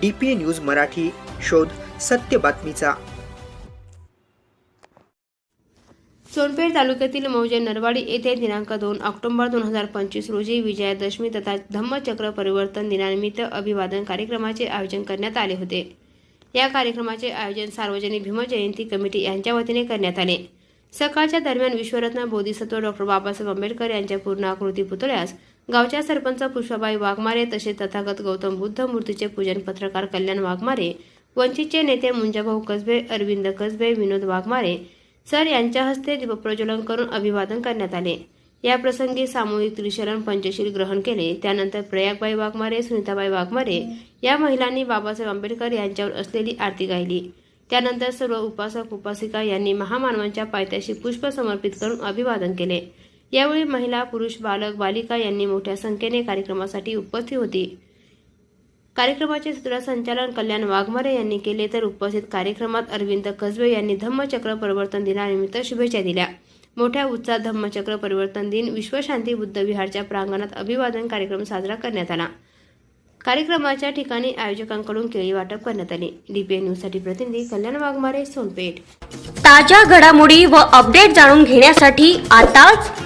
D P A news Marathi शोध सत्य बातमीचा. सोनपेठ तालुक्यातील मौजे नरवाडी येथे दिनांक दोन ऑक्टोबर दोन हजार पंचवीस रोजी विजयादशमी तथा धम्मचक्र परिवर्तन दिनानिमित्त अभिवादन कार्यक्रमाचे आयोजन करण्यात आले होते. या कार्यक्रमाचे आयोजन सार्वजनिक भीमजयंती कमिटी यांच्या वतीने करण्यात आले. सकाळच्या दरम्यान विश्वरत्न बोधिसत्व डॉक्टर बाबासाहेब आंबेडकर यांच्या पूर्ण आकृती पुतळ्यास गावच्या सरपंच पुष्पाबाई वाघमारे तसेच तथागत गौतम बुद्ध मूर्तीचे पूजन पत्रकार कल्याण वाघमारे वंचितचे नेते मुंजाभाऊ कसबे अरविंद कसबे विनोद वाघमारे सर यांच्या हस्ते दीपप्रज्वलन करून अभिवादन करण्यात आले. या प्रसंगी सामूहिक त्रिशरण पंचशील ग्रहण केले. त्यानंतर प्रयागबाई वाघमारे सुनीताबाई वाघमारे या महिलांनी बाबासाहेब आंबेडकर यांच्यावर असलेली आरती गायली. त्यानंतर सर्व उपासक उपासिका यांनी महामानवांच्या पायथ्याशी पुष्प समर्पित करून अभिवादन केले. यावेळी महिला पुरुष बालक बालिका यांनी मोठ्या संख्येने कार्यक्रमासाठी उपस्थित होती. कार्यक्रमाचे सूत्रसंचालन कल्याण वाघमारे यांनी केले तर उपस्थित कार्यक्रमात अरविंद कसबे यांनी धम्मचक्र परिवर्तन दिनानिमित्त शुभेच्छा दिल्या. मोठ्या उत्साहात धम्मचक्र परिवर्तन दिन विश्वशांती बुद्ध विहारच्या प्रांगणात अभिवादन कार्यक्रम साजरा करण्यात आला. कार्यक्रमाच्या ठिकाणी आयोजकांकडून केळी वाटप करण्यात आले. डीपीए न्यूजसाठी प्रतिनिधी कल्याण वाघमारे सोनपेठ. ताज्या घडामोडी व अपडेट जाणून घेण्यासाठी आताच